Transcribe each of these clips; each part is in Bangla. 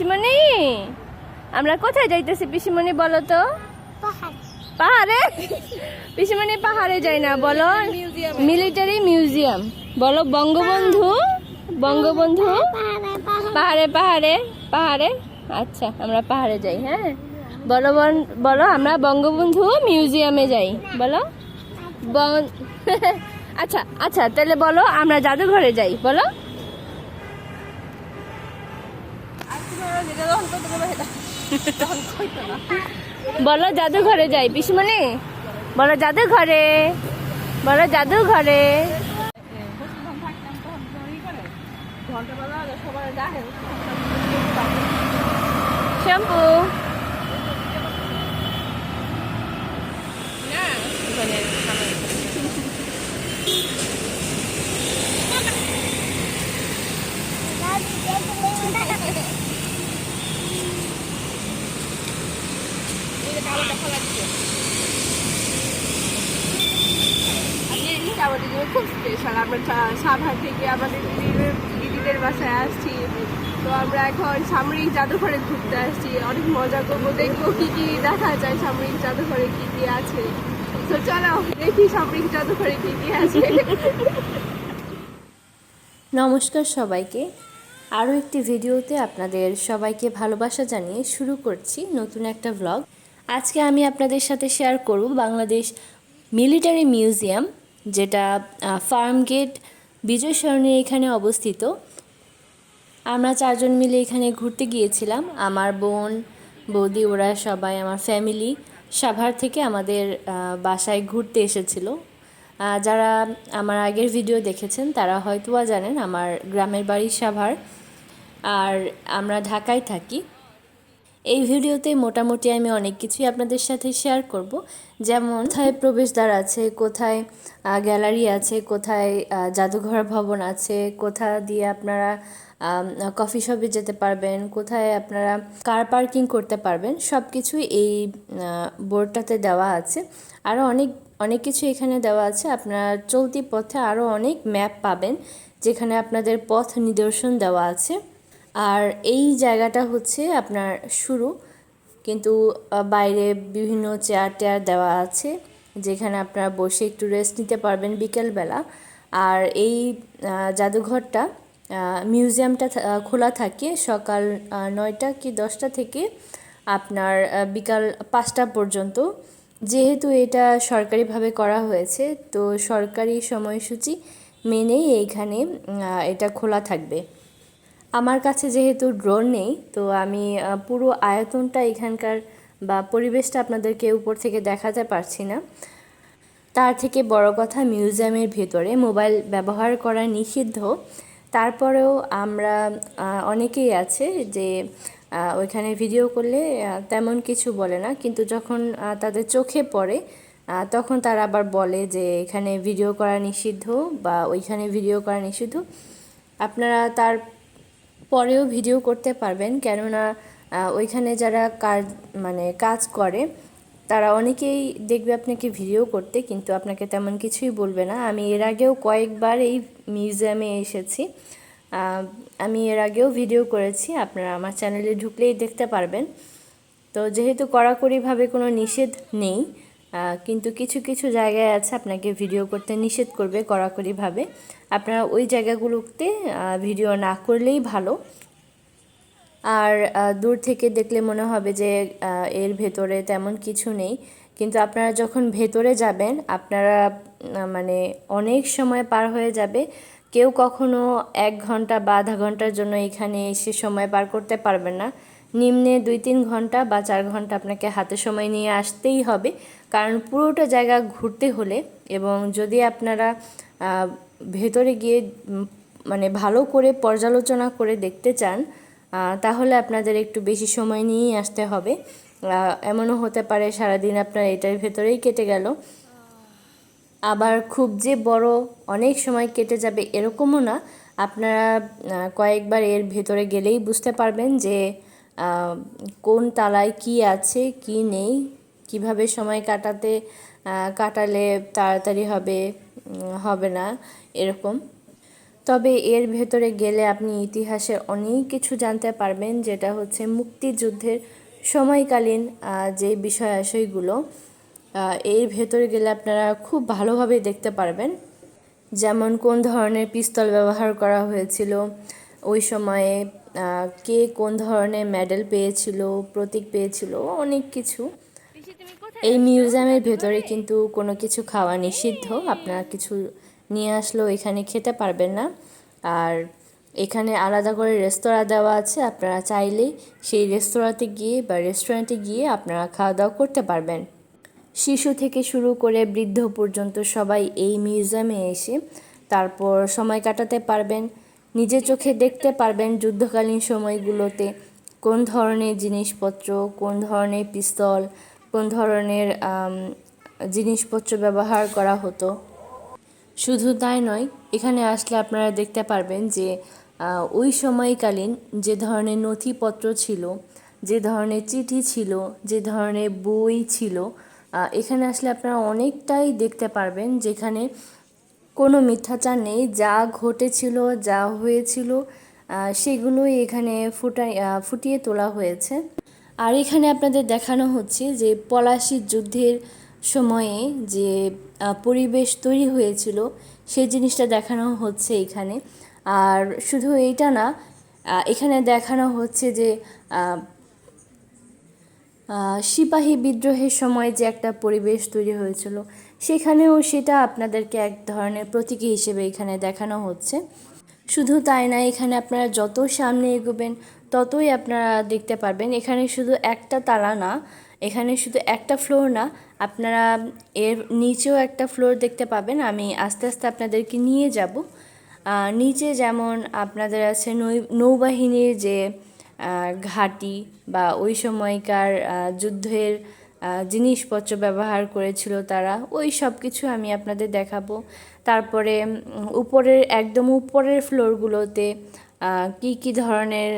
পিসিমণি? আমরা কোথায় যাইতেছি পিসিমণি বলো তো? পাহাড়ে। পিসিমণি পাহাড়ে যাই না বলো। Military museum. বলো বঙ্গবন্ধু? বঙ্গবন্ধু? পাহাড়ে পাহাড়ে পাহাড়ে। আচ্ছা আমরা পাহাড়ে যাই হ্যাঁ? বলো বলো আমরা বঙ্গবন্ধু মিউজিয়ামে যাই বলো। আচ্ছা আচ্ছা তাহলে বলো আমরা জাদুঘরে যাই বলো। বলো জাদুঘরে যাই পিসিমণি। বলো জাদুঘরে। বলো জাদুঘরে। শ্যাম্পু। আমাদের দিদিদের দিদিদের বাসায় আসছি তো আমরা এখন সামরিক ঘুরতে আসছি অনেক করব কি কি দেখা যায় কি কি আছে তো চলো দেখি কি কি আছে নমস্কার সবাইকে। আরও একটি ভিডিওতে আপনাদের সবাইকে ভালোবাসা জানিয়ে শুরু করছি নতুন একটা ভ্লগ আজকে আমি আপনাদের সাথে শেয়ার করব বাংলাদেশ মিলিটারি মিউজিয়াম যেটা ফার্ম গেট বিজয় সরণি এখানে অবস্থিত। আমরা চারজন মিলে এখানে ঘুরতে গিয়েছিলাম। আমার বোন, বৌদি, ওরা সবাই আমার ফ্যামিলি সাভার থেকে আমাদের বাসায় ঘুরতে এসেছিল। যারা আমার আগের ভিডিও দেখেছেন, তারা হয়তোবা জানেন, আমার গ্রামের বাড়ি সাভার। আর আমরা ঢাকায় থাকি। এই ভিডিওতে মোটামুটি আমি অনেক কিছুই আপনাদের সাথে শেয়ার করব। যেমন, কোথায় প্রবেশদ্বার আছে, কোথায় গ্যালারি আছে, কোথায় জাদুঘর ভবন আছে, কোথা দিয়ে আপনারা কফি শপে যেতে পারবেন, কোথায় আপনারা কার পার্কিং করতে পারবেন সব কিছুই এই বোর্ডটাতে দেওয়া আছে। আরও অনেক অনেক কিছু এখানে দেওয়া আছে। আপনারা চলতি পথে আরও অনেক ম্যাপ পাবেন, যেখানে আপনাদের পথ নিদর্শন দেওয়া আছে। আর এই জায়গাটা হচ্ছে আপনার শুরু। কিন্তু বাইরে বিভিন্ন চেয়ার টেয়ার দেওয়া আছে, যেখানে আপনারা বসে একটু রেস্ট নিতে পারবেন বিকেলবেলা। আর এই জাদুঘরটা মিউজিয়ামটা খোলা থাকে সকাল নয়টা কি দশটা থেকে আপনার বিকাল পাঁচটা পর্যন্ত। যেহেতু এটা সরকারিভাবে করা হয়েছে, তো সরকারি সময়সূচি মেনেই এইখানে এটা খোলা থাকবে। আমার কাছে যেহেতু ড্রোন নেই, তো আমি পুরো আয়তনটা এখানকার বা পরিবেশটা আপনাদেরকে উপর থেকে দেখাতে পারছি না। তার থেকে বড় কথা মিউজিয়ামের ভেতরে মোবাইল ব্যবহার করা নিষিদ্ধ। তারপরেও আমরা অনেকেই আছে যে ওইখানে ভিডিও করলে তেমন কিছু বলে না। কিন্তু যখন তাদের চোখে পড়ে তখন তারা আবার বলে যে, এখানে ভিডিও করা নিষিদ্ধ বা ওইখানে ভিডিও করা নিষিদ্ধ। আপনারা তার পরেও ভিডিও করতে পারবেন। কেননা ওইখানে যারা কাজ মানে কাজ করে, তারা অনেকেই দেখবে আপনাকে ভিডিও করতে, কিন্তু আপনাকে তেমন কিছুই বলবে না। আমি এর আগেও কয়েকবার এই মিউজিয়ামে এসেছি। আমি এর আগেও ভিডিও করেছি। আপনারা আমার চ্যানেলে ঢুকলেই দেখতে পারবেন। তো যেহেতু কড়াকড়িভাবে কোনো নিষেধ নেই কিন্তু কিছু কিছু জায়গায় আছে আপনাকে ভিডিও করতে নিষেধ করবে কড়াকড়িভাবে। আপনারা ওই জায়গাগুলোতে ভিডিও না করলেই ভালো। আর দূর থেকে দেখলে মনে হবে যে এর ভেতরে তেমন কিছু নেই। কিন্তু আপনারা যখন ভেতরে যাবেন, আপনারা মানে অনেক সময় পার হয়ে যাবে। কেউ কখনো এক ঘণ্টা বা আধা ঘণ্টার জন্য এখানে এসে সময় পার করতে পারবেন না। নিম্নে দুই তিন ঘণ্টা বা চার ঘণ্টা আপনাকে হাতে সময় নিয়ে আসতেই হবে। কারণ পুরোটা জায়গা ঘুরতে হলে এবং যদি আপনারা ভেতরে গিয়ে মানে ভালো করে পর্যালোচনা করে দেখতে চান তাহলে আপনাদের একটু বেশি সময় নিয়েই আসতে হবে। এমনও হতে পারে সারাদিন আপনার এটার ভেতরেই কেটে গেল। আবার খুব যে বড় অনেক সময় কেটে যাবে এরকমও না। আপনারা কয়েকবার এর ভেতরে গেলেই বুঝতে পারবেন যে কোন তালায় কি আছে, কি নেই, কীভাবে সময় কাটাতে কাটালে তাড়াতাড়ি হবে হবে না, এরকম। তবে এর ভেতরে গেলে আপনি ইতিহাসের অনেক কিছু জানতে পারবেন, যেটা হচ্ছে মুক্তিযুদ্ধের সময়কালীন যে বিষয় আশয়গুলো এর ভেতরে গেলে আপনারা খুব ভালোভাবে দেখতে পারবেন। যেমন কোন ধরনের পিস্তল ব্যবহার করা হয়েছিল, ওই সময়ে কে কোন ধরনের মেডেল পেয়েছিল প্রতীক পেয়েছিল অনেক কিছু। এই মিউজিয়ামের ভেতরে কিন্তু কোনো কিছু খাওয়া নিষিদ্ধ। আপনারা কিছু নিয়ে আসলেও এখানে খেতে পারবেন না। আর এখানে আলাদা করে রেস্তোরাঁ দেওয়া আছে আপনারা চাইলেই সেই রেস্তোরাঁতে গিয়ে বা রেস্টুরেন্টে গিয়ে আপনারা খাওয়া দাওয়া করতে পারবেন। শিশু থেকে শুরু করে বৃদ্ধ পর্যন্ত সবাই এই মিউজিয়ামে এসে তারপর সময় কাটাতে পারবেন। নিজের চোখে দেখতে পারবেন যুদ্ধকালীন সময়গুলোতে কোন ধরনের জিনিসপত্র, কোন ধরনের পিস্তল, কোন ধরনের জিনিসপত্র ব্যবহার করা হতো। শুধু তাই নয়, এখানে আসলে আপনারা দেখতে পারবেন যে ওই সময়কালীন যে ধরনের নথিপত্র ছিল, যে ধরনের চিঠি ছিল, যে ধরনের বই ছিল এখানে আসলে আপনারা অনেকটাই দেখতে পারবেন যেখানে কোনো মিথ্যাচার নেই, যা ঘটেছিল, যা হয়েছিল সেগুলোই এখানে ফুটাই ফুটিয়ে তোলা হয়েছে। আর এখানে আপনাদের দেখানো হচ্ছে যে পলাশি যুদ্ধের সময়ে যে পরিবেশ তৈরি হয়েছিল, সেই জিনিসটা দেখানো হচ্ছে এখানে। আর শুধু এইটা না এখানে দেখানো হচ্ছে যে সিপাহী বিদ্রোহের সময় যে একটা পরিবেশ তৈরি হয়েছিল সেখানেও সেটা আপনাদেরকে এক ধরনের প্রতীকী হিসেবে এখানে দেখানো হচ্ছে। শুধু তাই না, এখানে আপনারা যত সামনে এগোবেন, ততই আপনারা দেখতে পারবেন। এখানে শুধু একটা তালা না, এখানে শুধু একটা ফ্লোর না, আপনারা এর নিচেও একটা ফ্লোর দেখতে পাবেন। আমি আস্তে আস্তে আপনাদেরকে নিয়ে যাব। নিচে যেমন আপনাদের আছে নৌ- নৌবাহিনীর যে ঘাঁটি বা ওই সময়কার যুদ্ধের জিনিসপত্র ব্যবহার করেছিল তারা, ওই সব কিছু আমি আপনাদের দেখাবো। তারপরে উপরের, একদম উপরের ফ্লোরগুলোতে কি কি ধরনের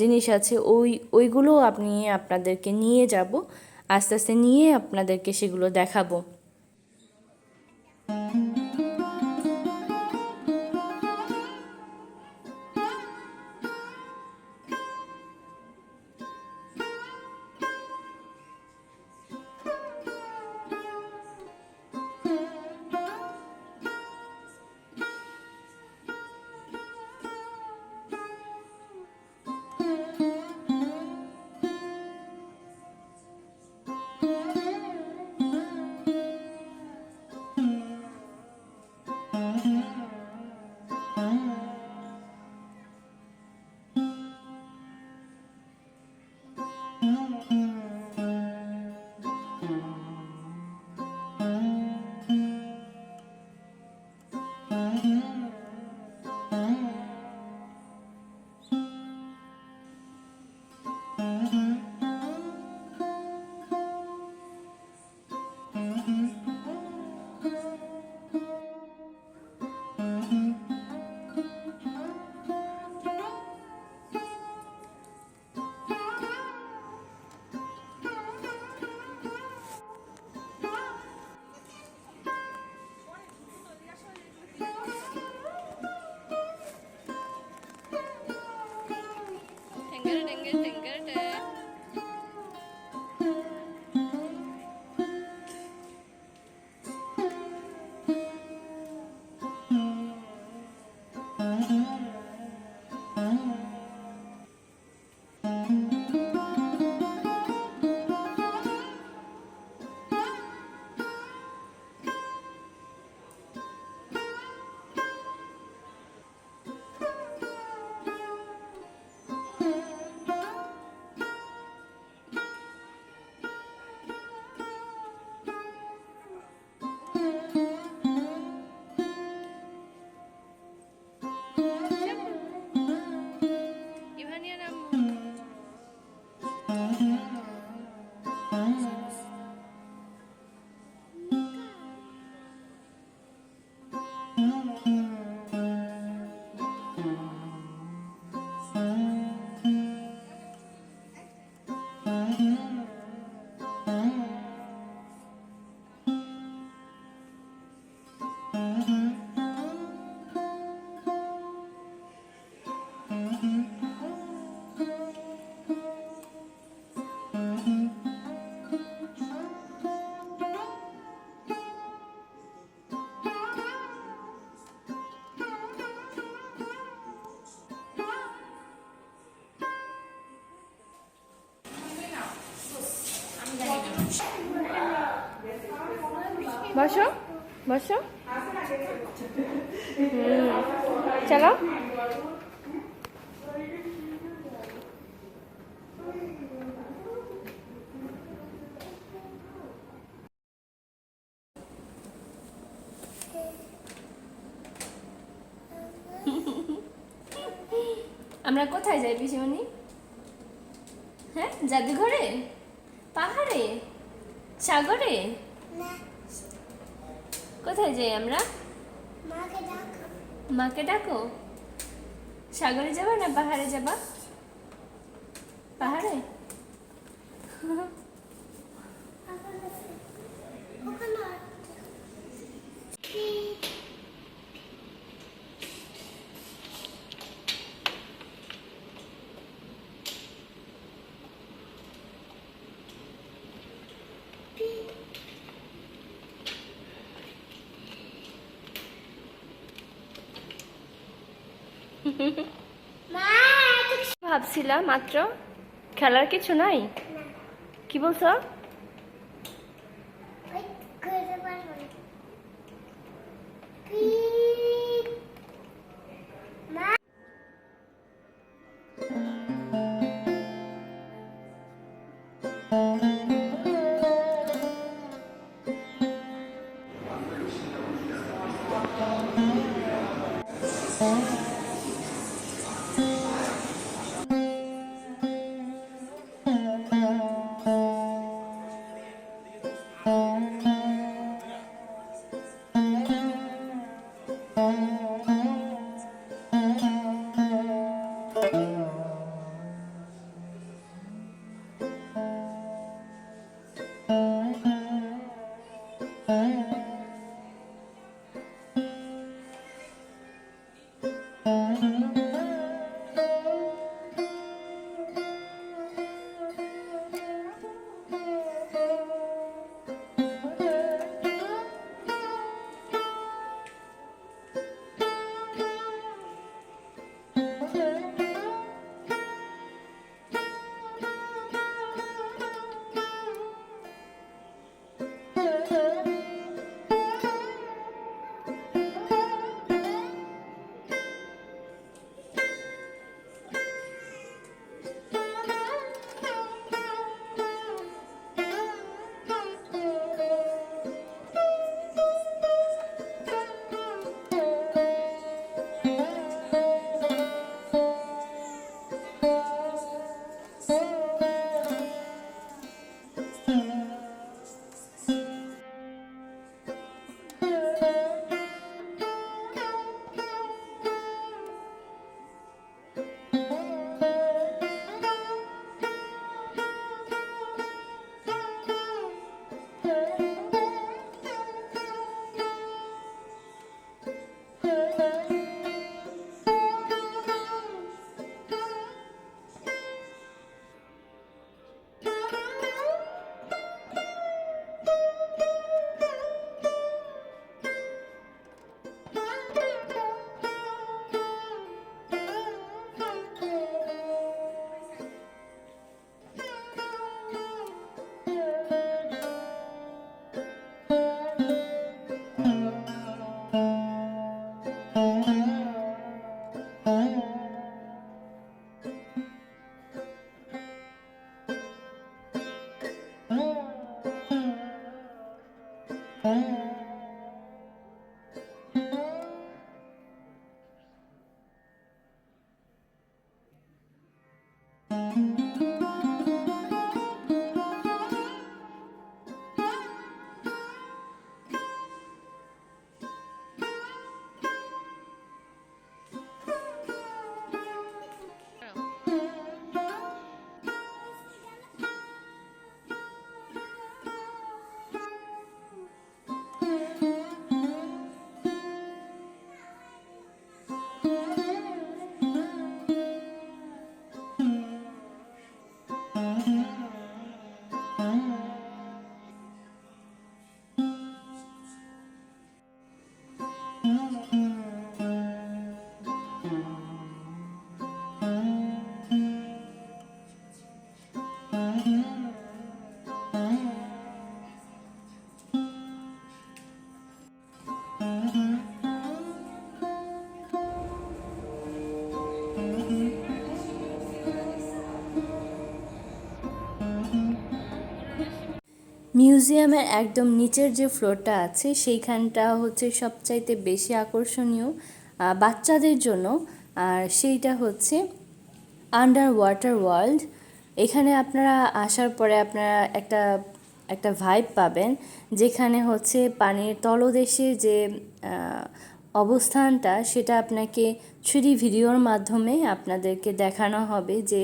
জিনিস আছে, ওই, ওইগুলো আপনি আপনাদেরকে নিয়ে যাব। আস্তে আস্তে নিয়ে আপনাদেরকে সেগুলো দেখাবো। আমরা কোথায় যাই পিসিমণি? হ্যাঁ জাদুঘরে? পাহাড়ে? সাগরে? কোথায় যাই আমরা? মাকে ডাকো? সাগরে যাবা না পাহাড়ে যাবা? পাহাড়ে? ভাবছিলাম মাত্র খেলার কিছু নাই। কি বলছো? Música মিউজিয়ামের একদম নিচের যে ফ্লোরটা আছে, সেইখানটা হচ্ছে সবচাইতে বেশি আকর্ষণীয় বাচ্চাদের জন্য। আর সেইটা হচ্ছে আন্ডার ওয়াটার ওয়ার্ল্ড এখানে আপনারা আসার পরে আপনারা একটা একটা ভাইব পাবেন, যেখানে হচ্ছে পানির তলদেশে যে অবস্থানটা, সেটা আপনাকে থ্রি ভিডিওর মাধ্যমে আপনাদেরকে দেখানো হবে যে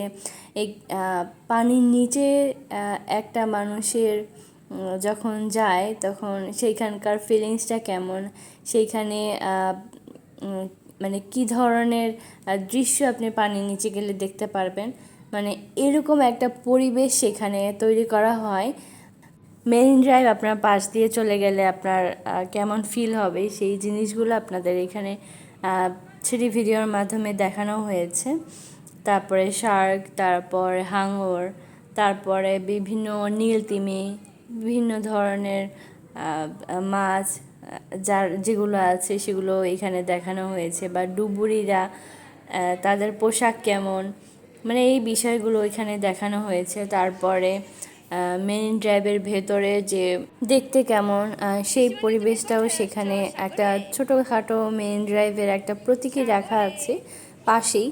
পানির নিচে একটা মানুষের যখন যায়, তখন সেইখানকার ফিলিংসটা কেমন? সেইখানে মানে কি ধরনের দৃশ্য আপনি পানির নিচে গেলে দেখতে পারবেন? মানে এরকম একটা পরিবেশ সেখানে তৈরি করা হয়। মেরিন ড্রাইভ আপনার পাশ দিয়ে চলে গেলে আপনার কেমন ফিল হবে? সেই জিনিসগুলো আপনাদের এখানে থ্রি ভিডিওর মাধ্যমে দেখানো হয়েছে। তারপরে শার্ক তারপর হাঙর তারপরে বিভিন্ন নীলতিমি বিভিন্ন ধরনের মাছ, যার যেগুলো আছে সেগুলো এখানে দেখানো হয়েছে বা ডুবুরিরা তাদের পোশাক কেমন মানে এই বিষয়গুলো এখানে দেখানো হয়েছে। তারপরে মেরিন ড্রাইভের ভেতরে যে দেখতে কেমন সেই পরিবেশটাও সেখানে একটা ছোটোখাটো মেরিন ড্রাইভের একটা প্রতীকী রাখা আছে পাশেই।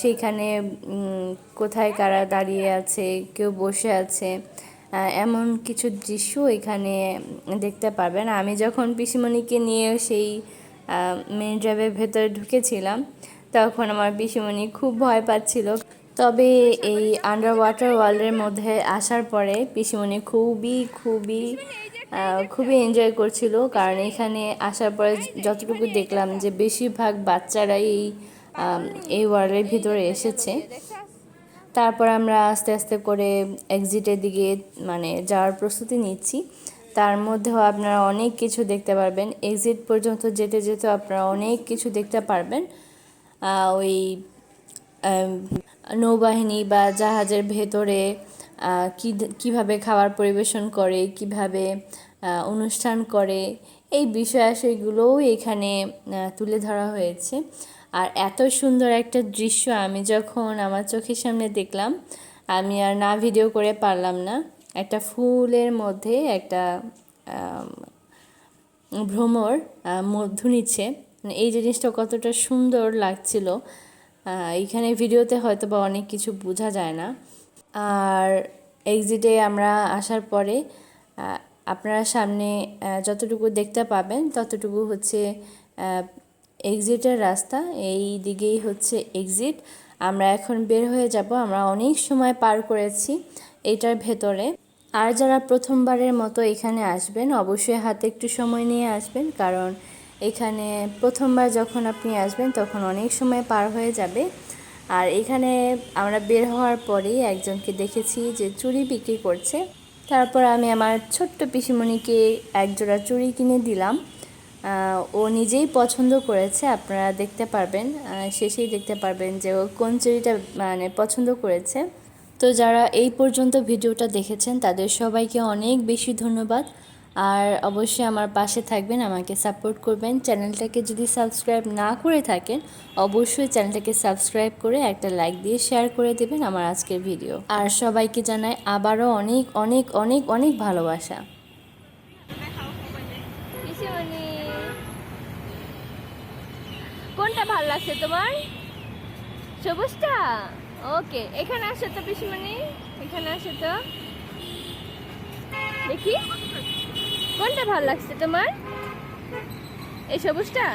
সেইখানে কোথায় কারা দাঁড়িয়ে আছে, কেউ বসে আছে এমন কিছু দৃশ্য এখানে দেখতে পারবেন। আমি যখন পিসিমণিকে নিয়ে সেই মেন ড্রাইভের ভেতরে ঢুকেছিলাম, তখন আমার পিসিমণি খুব ভয় পাচ্ছিল। তবে এই আন্ডার ওয়াটার ওয়ার্ল্ডের মধ্যে আসার পরে পিসিমণি খুবই খুবই খুবই এনজয় করছিল। কারণ এখানে আসার পরে যতটুকু দেখলাম যে বেশিরভাগ বাচ্চারাই এই এই ওয়ার্ল্ডের ভিতরে এসেছে। তারপর আমরা আস্তে আস্তে করে এক্সিটের দিকে মানে যাওয়ার প্রস্তুতি নিচ্ছি। তার মধ্যেও আপনারা অনেক কিছু দেখতে পারবেন। এক্সিট পর্যন্ত যেতে যেতে আপনারা অনেক কিছু দেখতে পারবেন। ওই নৌবাহিনী বা জাহাজের ভেতরে কি, কীভাবে খাবার পরিবেশন করে, কীভাবে অনুষ্ঠান করে, এই বিষয় আশয়গুলোও এখানে তুলে ধরা হয়েছে। আর এত সুন্দর একটা দৃশ্য আমি যখন আমার চোখের সামনে দেখলাম আমি আর না ভিডিও করে পারলাম না। একটা ফুলের মধ্যে একটা ভ্রমর আহ, মধু নিচ্ছে। মানে এই জিনিসটা কতটা সুন্দর লাগছিল। এখানে ভিডিওতে হয়তো বা অনেক কিছু বোঝা যায় না। আর এক্সিটে আমরা আসার পরে আপনারা সামনে যতটুকু দেখতে পাবেন ততটুকু হচ্ছে এক্সিটের রাস্তা, এই দিকেই হচ্ছে এক্সিট আমরা এখন বের হয়ে যাব, আমরা অনেক সময় পার করেছি এটার ভেতরে। আর যারা প্রথমবারের মতো এখানে আসবেন, অবশ্যই হাতে একটু সময় নিয়ে আসবেন, কারণ এখানে প্রথমবার যখন আপনি আসবেন, তখন অনেক সময় পার হয়ে যাবে। আর এখানে আমরা বের হওয়ার পরেই একজনকে দেখেছি যে চুড়ি বিক্রি করছে। তারপর আমি আমার ছোট্ট পিসিমণিকে এক জোড়া চুড়ি কিনে দিলাম। ও নিজেই পছন্দ করেছে, আপনারা দেখতে পারবেন। শেষেই দেখতে পারবেন যে ও কোন চুড়িটা মানে পছন্দ করেছে। তো যারা এই পর্যন্ত ভিডিওটা দেখেছেন, তাদের সবাইকে অনেক বেশি ধন্যবাদ। আর অবশ্যই আমার পাশে থাকবেন, আমাকে সাপোর্ট করবেন। চ্যানেলটাকে যদি সাবস্ক্রাইব না করে থাকেন, অবশ্যই চ্যানেলটাকে সাবস্ক্রাইব করে একটা লাইক দিয়ে শেয়ার করে দেবেন আমার আজকের ভিডিও। আর সবাইকে জানাই আবারও অনেক অনেক অনেক অনেক ভালোবাসা। পিসিমণি কোনটা ভালো লাগছে তোমার? সবুজটা? ওকে, এখানে আসো তো পিসিমণি। এখানে আসো তো। দেখি। কোনটা ভালো লাগছে তোমার? এই সবুজটা?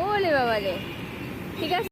ওলে বাবা রে ঠিক আছে।